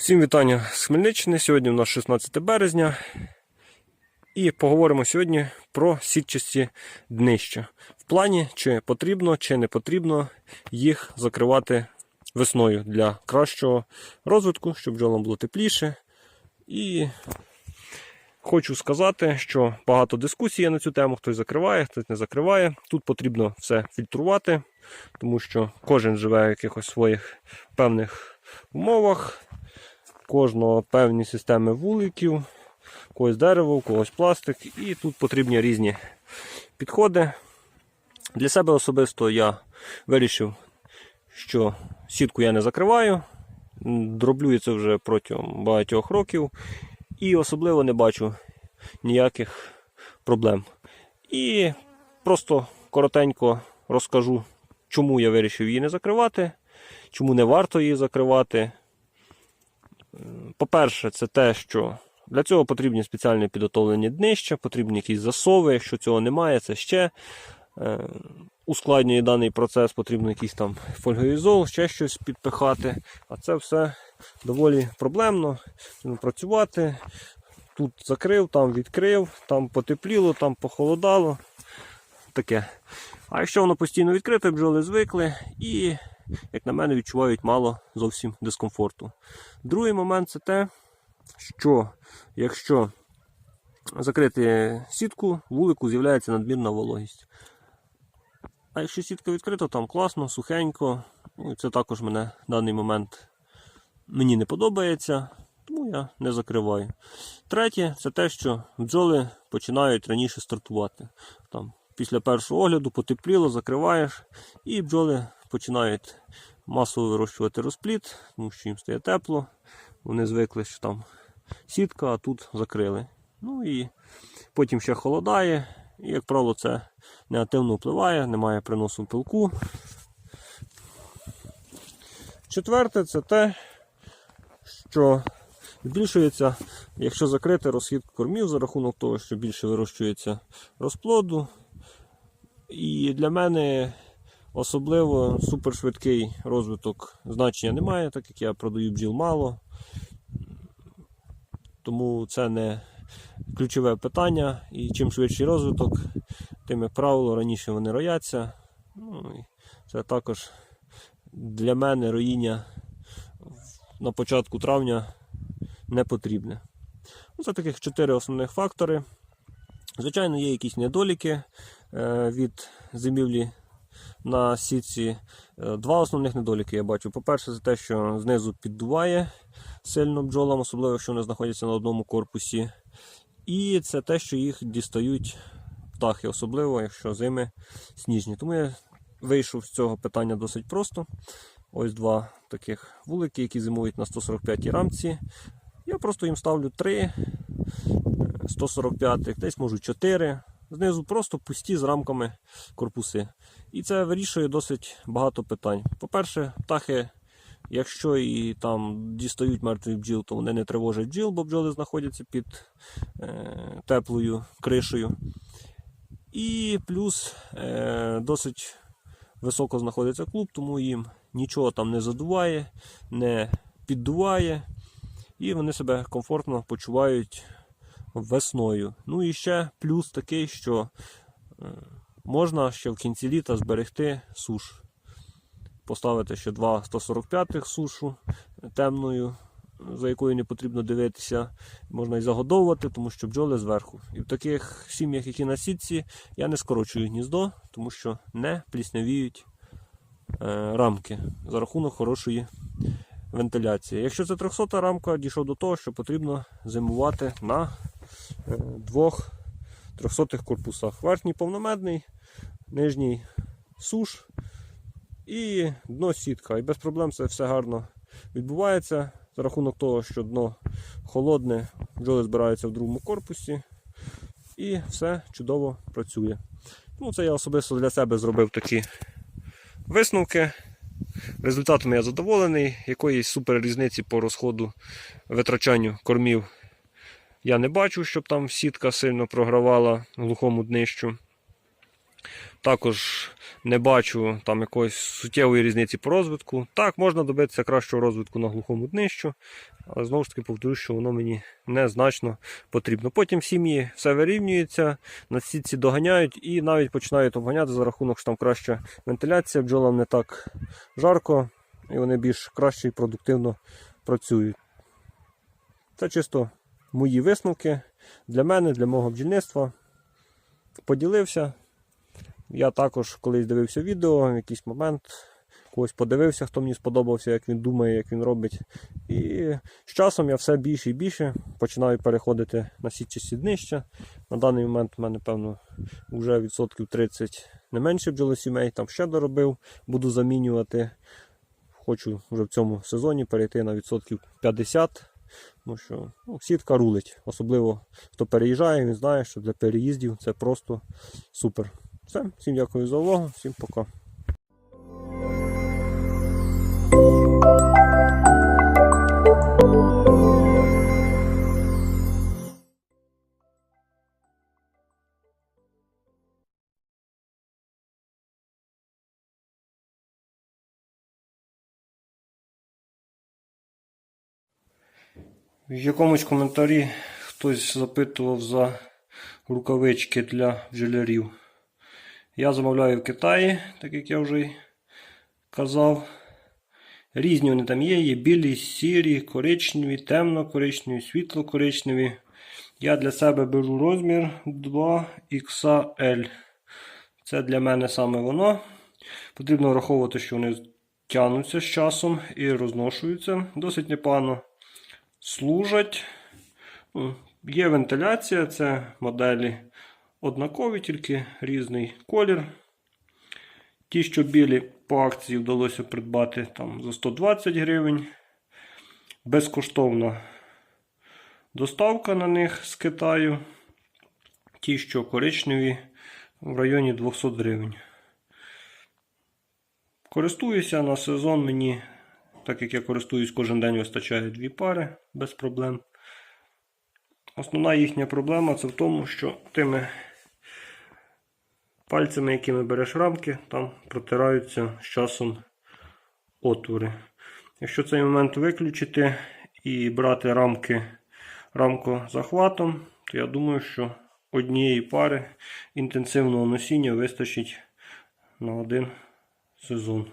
Всім вітання з Хмельниччини. Сьогодні у нас 16 березня. І поговоримо сьогодні про сітчасті днища. В плані, чи потрібно, чи не потрібно їх закривати весною для кращого розвитку, щоб бджолам було тепліше. І хочу сказати, що багато дискусій є на цю тему. Хтось закриває, хтось не закриває. Тут потрібно все фільтрувати, тому що кожен живе в якихось своїх певних умовах кожного певні системи вуликів, когось дерево, у когось пластик, і тут потрібні різні підходи. Для себе особисто я вирішив, що сітку я не закриваю. Дроблю це вже протягом багатьох років і особливо не бачу ніяких проблем. І просто коротенько розкажу, чому я вирішив її не закривати, чому не варто її закривати. По-перше, це те, що для цього потрібні спеціальні підготовлені днища, потрібні якісь засови. Якщо цього немає, це ще е, ускладнює даний процес, потрібно якийсь там фольгоізол, ще щось підпихати. А це все доволі проблемно. Працювати. Тут закрив, там відкрив, там потепліло, там похолодало. Таке. А якщо воно постійно відкрите, бджоли звикли і, як на мене, відчувають мало зовсім дискомфорту. Другий момент це те, що якщо закрити сітку, вулику з'являється надмірна вологість. А якщо сітка відкрита, там класно, сухенько. Ну, це також мене в даний момент мені не подобається, тому я не закриваю. Третє, це те, що бджоли починають раніше стартувати. Там, після першого огляду потепліло, закриваєш, і бджоли починають масово вирощувати розплід, тому що їм стає тепло. Вони звикли, що там сітка, а тут закрили. Ну і потім ще холодає, і, як правило, це негативно впливає, немає приносу пилку. Четверте, це те, що збільшується, якщо закрити розхід кормів за рахунок того, що більше вирощується розплоду. І для мене особливо супершвидкий розвиток значення немає, так як я продаю бджіл мало. Тому це не ключове питання. І чим швидший розвиток, тим, як правило, раніше вони рояться. Ну, і це також для мене роїння на початку травня не потрібне. Ну, Це таких чотири основних фактори. Звичайно, є якісь недоліки е, від зимівлі на сітці. Е, Два основних недоліки я бачу. По-перше, це те, що знизу піддуває сильно бджолам, особливо якщо вони знаходяться на одному корпусі. І це те, що їх дістають птахи, особливо якщо зими сніжні. Тому я вийшов з цього питання досить просто. Ось два таких вулики, які зимують на 145 рамці. Я просто їм ставлю 3 145, десь можу 4. Знизу просто пусті з рамками корпуси. І це вирішує досить багато питань. По-перше, птахи, якщо і там дістають мертвих бджіл, то вони не тривожать бджіл, бо бджоли знаходяться під е, теплою кришею. І плюс е, досить високо знаходиться клуб, тому їм нічого там не задуває, не піддуває, і вони себе комфортно почувають весною. Ну і ще плюс такий, що е, можна ще в кінці літа зберегти суш. Поставити ще два 145-х сушу темною, за якою не потрібно дивитися. Можна і загодовувати, тому що бджоли зверху. І в таких сім'ях, які на сітці, я не скорочую гніздо, тому що не пліснявіють е, рамки за рахунок хорошої вентиляції. Якщо це 300 рамка, дійшов до того, що потрібно зимувати на двох 300 корпусах. Верхній повномедний, нижній суш і дно сітка. І без проблем це все гарно відбувається за рахунок того, що дно холодне, бджоли збираються в другому корпусі і все чудово працює. Ну, Це я особисто для себе зробив такі висновки. Результатом я задоволений. Якоїсь супер різниці по розходу витрачанню кормів я не бачу, щоб там сітка сильно програвала глухому днищу. Також не бачу там якоїсь суттєвої різниці по розвитку. Так, можна добитися кращого розвитку на глухому днищу, але знову ж таки повторюю, що воно мені незначно потрібно. Потім сім'ї все вирівнюється, на сітці доганяють і навіть починають обганяти за рахунок, що там краща вентиляція, бджолам не так жарко, і вони більш краще і продуктивно працюють. Це чисто мої висновки для мене, для мого бджільництва. Поділився. Я також колись дивився відео, в якийсь момент когось подивився, хто мені сподобався, як він думає, як він робить. І з часом я все більше і більше починаю переходити на сітчасті днища. На даний момент в мене, певно, вже відсотків 30 не менше бджолосімей, там ще доробив, буду замінювати. Хочу вже в цьому сезоні перейти на відсотків 50. Тому що ну, сітка рулить. Особливо хто переїжджає, він знає, що для переїздів це просто супер. Все, всім дякую за увагу, всім пока. В якомусь коментарі хтось запитував за рукавички для бджолярів. Я замовляю в Китаї, так як я вже казав. Різні вони там є, є білі, сірі, коричневі, темно-коричневі, світло-коричневі. Я для себе беру розмір 2XL. Це для мене саме воно. Потрібно враховувати, що вони тягнуться з часом і розношуються досить непогано служать. Ну, Є вентиляція, це моделі однакові, тільки різний колір. Ті, що білі по акції вдалося придбати там за 120 гривень. Безкоштовна доставка на них з Китаю. Ті, що коричневі, в районі 200 гривень. Користуюся на сезон мені так як я користуюсь кожен день, вистачає дві пари без проблем. Основна їхня проблема це в тому, що тими пальцями, якими береш рамки, там протираються з часом отвори. Якщо цей момент виключити і брати рамки рамкозахватом, то я думаю, що однієї пари інтенсивного носіння вистачить на один сезон.